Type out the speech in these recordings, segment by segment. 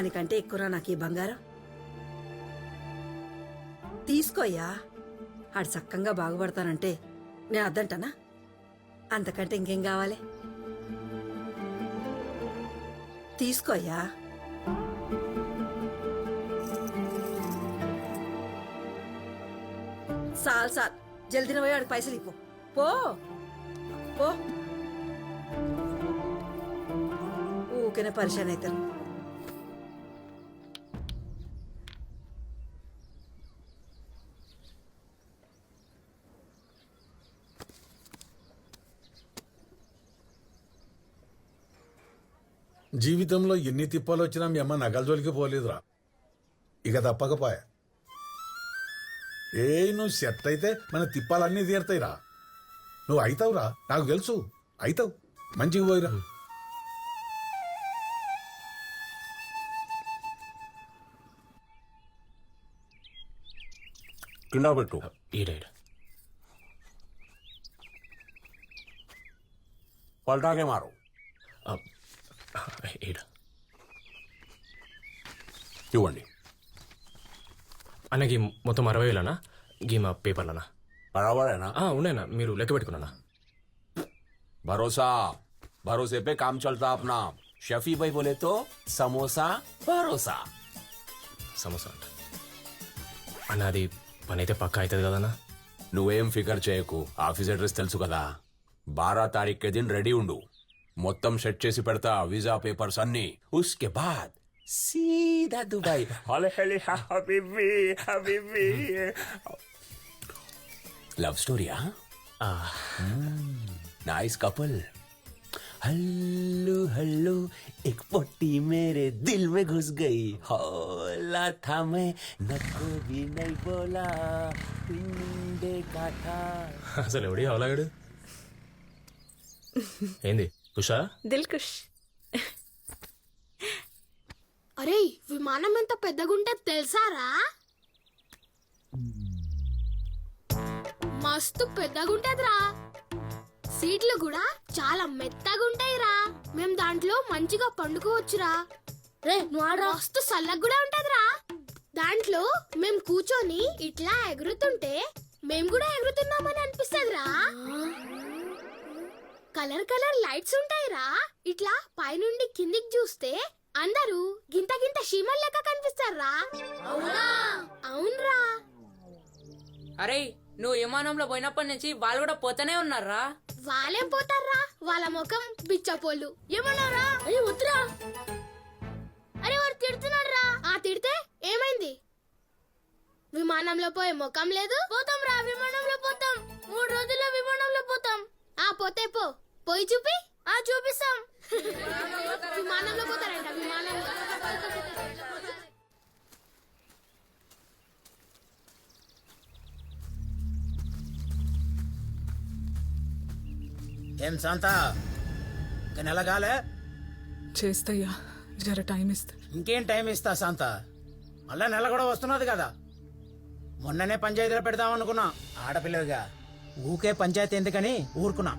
దానికంటే ఎక్కువరా నాకు ఈ బంగారం? తీసుకోయ్యా. ఆడు చక్కగా బాగుపడతానంటే నేను అద్దంటానా? అంతకంటే ఇంకేం కావాలి? తీసుకోయ్యా. సాల్ సాల్. జల్దిన పోయి వాడికి పైసలు ఇప్పు పో. పో. ఊకనే పరిశాన్ అవుతారు. జీవితంలో ఎన్ని తిప్పాలు వచ్చినా మీ అమ్మ నగల జోలికి పోలేదురా. ఇక తప్పకపోయా. ఏ నువ్వు సెట్ అయితే మన తిప్పాలన్నీ తీరుతాయిరా. నువ్వు అవుతావురా నాకు తెలుసు. అవుతావు మంచిగా పోయిరా. కింద పెట్టు. ఈడేడు. పల్టాకే మారు. ఈడు ఇవ్వండి అన్నకి మొత్తం అరవై వేలనా గీమా పేపర్లనా బరాబరేనా ఆ, ఉన్నాయన్నా మీరు లెక్క పెట్టుకున్నానా भरोसा भरोसे पे काम चलता अपना शफी भाई बोले तो समोसा भरोसा సమోసా అంట అన్న అది పని అయితే పక్కా అవుతుంది కదన్నా నువ్వేం ఫికర్ చేయకు ఆఫీస్ అడ్రస్ తెలుసు కదా బారా తారీఖు కే దిన్ రెడీ ఉండు మొత్తం సెట్ చేసి పెడతా వీసా పేపర్స్ అన్ని ఉస్కే బాద్ సీదా దుబాయ్ హలే హలే హబీబీ హబీబీ లవ్ స్టోరీయా ఆ, नाइस कपल हल्लू हल्लू एक पट्टी मेरे दिल में घुस गई होला था मैं नको भी नहीं बोला पिंडे का था అసలు ఎవడి అవలాగాడు ఏంది కుషా? దిల్కుష్. అరే విమానం ఎంత పెద్దగుంటే తెలుసారా? మస్తు పెద్దగుంటదిరా. సీట్లు కూడా చాలా మెత్తగుంటాయిరా. మేం దాంట్లో మంచిగా పండుకోవచ్చురా. రే నువ్వు మస్తు సల్లగా కూడా ఉంటదిరా. దాంట్లో మేం కూర్చొని ఇట్లా ఎగురుతుంటే మేం కూడా ఎగురుతున్నామని అనిపిస్తదిరా. కలర్ కలర్ లైట్స్ ఉంటాయిరా. ఇట్లా పైనుండి కిందికి చూస్తే అందరూ గింత గింత షీమల్ లెక్క కనిపిస్తారా? అవునా? అవునరా. అరే నువ్వు విమానంలో పోయినప్పటి నుంచి వాళ్ళు కూడా పోతూనే ఉన్నారా? వాళ్ళేం పోతారా? వాళ్ళ ముఖం బిచ్చపోళ్ళు. ఏమన్నారా అయ్యో వద్దురా. అరే వాడు తిడుతున్నాడు రా ఆ తిడితే ఏమైంది? విమానంలో పోయే ముఖం లేదు. పోతాం రా విమానంలో పోతాం. మూడు రోజుల్లో విమానంలో పోతాం ఆ పోతే పో. పోయి చూపి. ఆ చూపిస్తాం. విమానంలో పోతారంట విమానంలో. ఏం శాంత? ఇంకా నెల కాలే? చేస్తయ్యా. జర టైం ఇస్తా. ఇంకేం టైం ఇస్తా శాంత? మళ్ళా నెల కూడా వస్తున్నది కదా. మొన్ననే పంచాయతీలో పెడదాం అనుకున్నా. ఆడపిల్లవిగా. ఊకే పంచాయతీ ఎందుకని ఊరుకున్నా.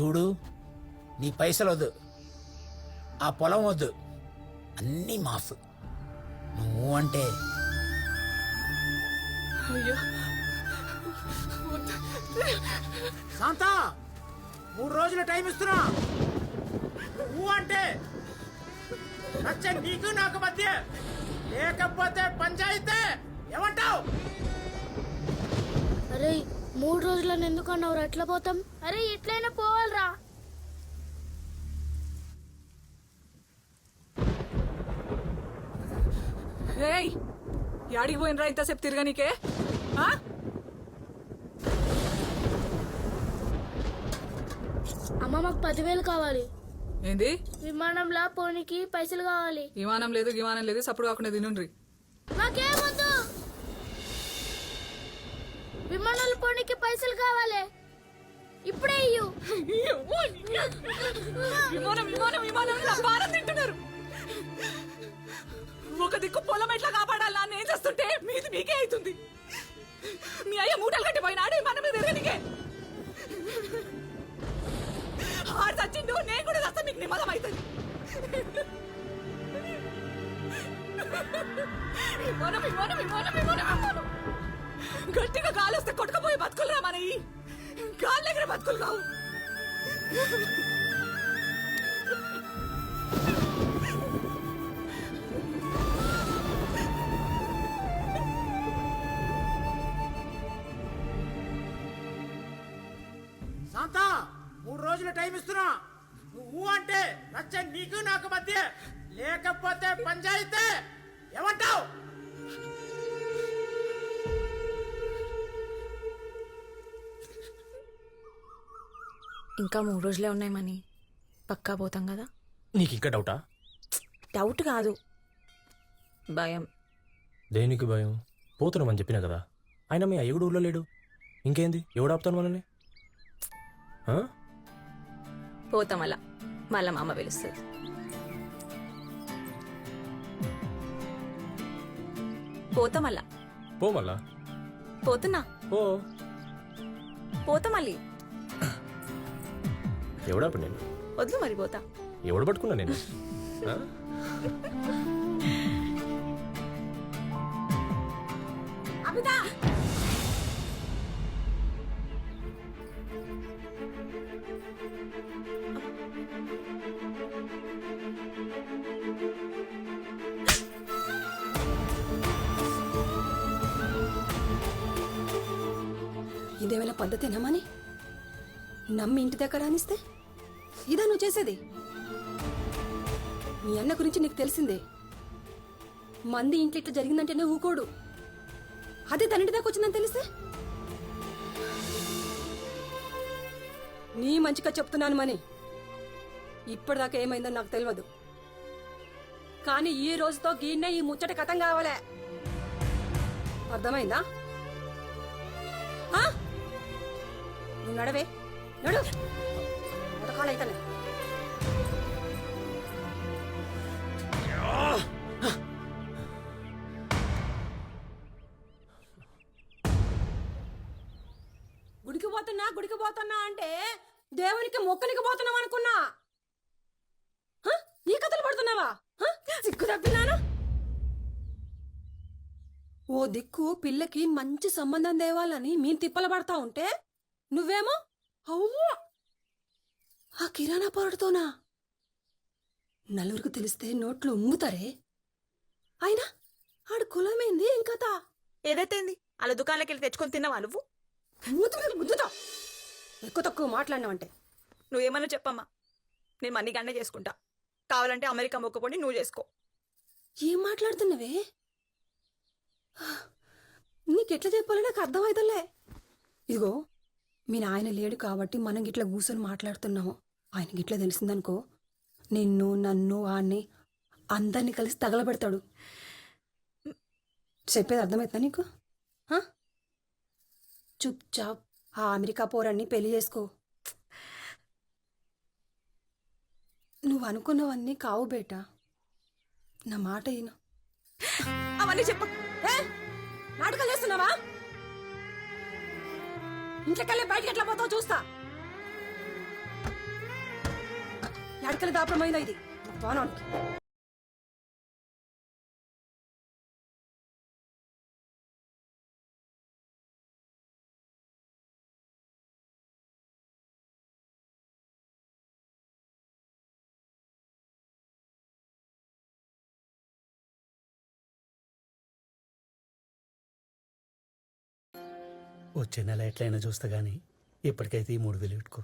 చూడు నీ పైసలు వద్దు. ఆ పొలం వద్దు. అన్నీ మాఫ్. నువ్వు అంటే? శాంత! మూడు రోజులు టైం ఇస్తున్నా. నువ్వు అంటే? నచ్చ నీకు నాకు మధ్య. లేకపోతే పంచాయితే మూడు రోజులను ఎందుకు అన్నావు ఎట్లా పోతాం? అరే ఎట్లయినా పోవాలిరా. రేయ్ యాడికి పోయినరా ఇంతసేపు తిరగనీకే? అమ్మ మాకు పదివేలు కావాలి. ఏంది? విమానంలో పోనీకి పైసలు కావాలి. విమానం లేదు విమానం లేదు సప్పుడు కాకుండా తినుండ్రి. మాకేమొద్దు విమానాలు పోనీకి పైసలు కావాలి. ఇప్పుడే ఇయ్యు. విమానం విమానం విమానం. భారం తింటున్నారు. ఒక దిక్కు పొలం ఎట్లా కాపాడాలా నేను చేస్తుంటే మీది మీకే అవుతుంది. మీ అయ్య మూటలు కట్టి పోయినాడు మన మీద ఎరగనికే ఆడు చచ్చిండు నేను కూడా చస్తా మీకు నిమ్మలం అవుతుంది. విమానం విమానం విమానం విమానం విమానం. గట్టిగా గాలి వస్తే కొట్టుకుపోయి బతుకులు రా మనయి గాలి దగ్గర బతుకులు కావు. శాంత మూడు రోజులు టైం ఇస్తున్నా. నువ్వు అంటే నచ్చ నీకు నాకు మధ్య. లేకపోతే పంచాయితే ఏమంటావు? ఇంకా మూడు రోజులే ఉన్నాయి మనీ. పక్కా పోతాం కదా? నీకు ఇంకా డౌటా? డౌట్ కాదు. భయం. దేనికి భయం? పోతున్నామని చెప్పినా కదా? ఆయన మీ అయ్యగుడు ఊళ్ళో లేడు. ఇంకేంది? ఎవడు ఆపుతాను మనల్ని? ఆ? పోతాం అలా. మళ్ళా మా అమ్మ పిలుస్తుంది. పోతాం అలా. పో మళ్ళా పోతున్నా. ఓ పోతా మళ్ళీ. ఎవడాపు నేను? వద్దు మరి పోతా. ఎవడు పట్టుకున్నా నేను? ఆ? ఇదేమైనా పద్ధతేనామని నమ్మి ఇంటి దగ్గర అనిస్తే? ఇదా నువ్వు చేసేది? మీ అన్న గురించి నీకు తెలిసిందే. మంది ఇంట్లో ఇట్లా జరిగిందంటేనే ఊకోడు. అదే తనంటి దాకా వచ్చిందని తెలిస్తే? నీ మంచిగా చెప్తున్నాను మని. ఇప్పటిదాకా ఏమైందో నాకు తెలియదు. కానీ ఈ రోజుతో గీన్నే ఈ ముచ్చట కథం కావాలే. అర్థమైందా? ఆ? నువ్వు నడవే. నడు ఉతకాలైతేనే గుడికి పోతున్నా గుడికి పోతున్నా అంటే దేవునికి మొక్కనికి పోతున్నావు అనుకున్నా. హ? ఈ కథలు పడుతున్నావా? హ? సిగ్గు తప్పినాను? ఓ దిక్కు పిల్లకి మంచి సంబంధం తేవాలని మీ తిప్పలు పడతా ఉంటే నువ్వేమో అవ్వా! ఆ కిరాణా పాడుతోనా నలుగురికి తెలిస్తే నోట్లు ఉమ్ముతారే? అయినా ఆడు కులమేంది కథ? ఏదైతేంది? అలా దుకాణాలకి వెళ్ళి తెచ్చుకొని తిన్నావా నువ్వు? ముద్దుతో ఎక్కువ తక్కువ మాట్లాడినావంటే. నువ్వేమన్నా చెప్పమ్మా. నేను మనీ గంటే చేసుకుంటా. కావాలంటే అమెరికా మొక్కపోండి నువ్వు చేసుకో. ఏం మాట్లాడుతున్నవే? నీకెట్లా చెప్పాలో నాకు అర్థమైతలే. ఇదిగో మీ నాయన లేడు కాబట్టి మనం గిట్లా కూర్చొని మాట్లాడుతున్నాము. ఆయన గిట్లా తెలిసిందనుకో నిన్ను నన్ను ఆన్ని అందరినీ కలిసి తగలబెడతాడు. చెప్పేది అర్థమవుతుందా నీకు? చుప్ చాప్ ఆ అమెరికా పోరాన్ని పెళ్ళి చేసుకో. నువ్వు అనుకున్నవన్నీ కావు బేటా. నా మాట అయినా అవన్నీ చెప్ప నాటకాలు చేస్తున్నావా ఇంట్లోకెళ్ళి బయటకి ఎట్లా పోతావు చూస్తా. ఎడకలి దాపరమైందా ఇది? పోనానికి వచ్చే నెల ఎట్లయినా చూస్తా గానీ ఇప్పటికైతే ఈ మూడు వేలు పెట్టుకో.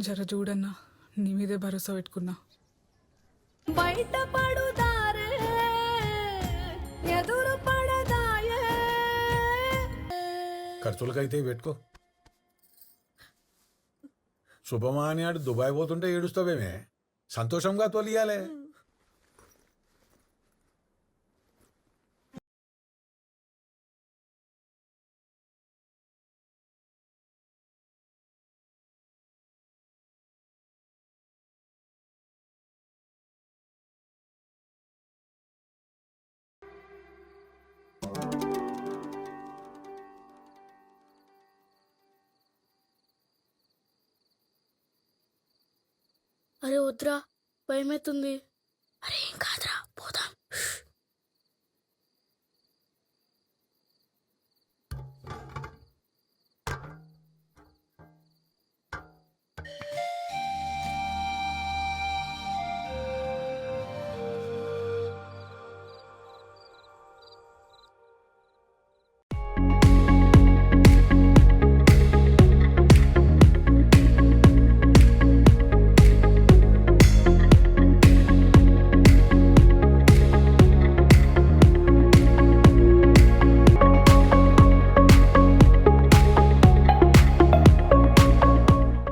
జర చూడన్నా నీ మీదే భరోసా పెట్టుకున్నా. బయట పడుదారే ఎదురు పడదాయే. ఖర్చులకైతే పెట్టుకో. శుభమా అని ఆడు దుబాయ్ పోతుంటే ఏడుస్తావేమే? సంతోషంగా తొలియాలే. అరే వద్దురా భయమవుతుంది అరే ఏం కాదురా పోదాం.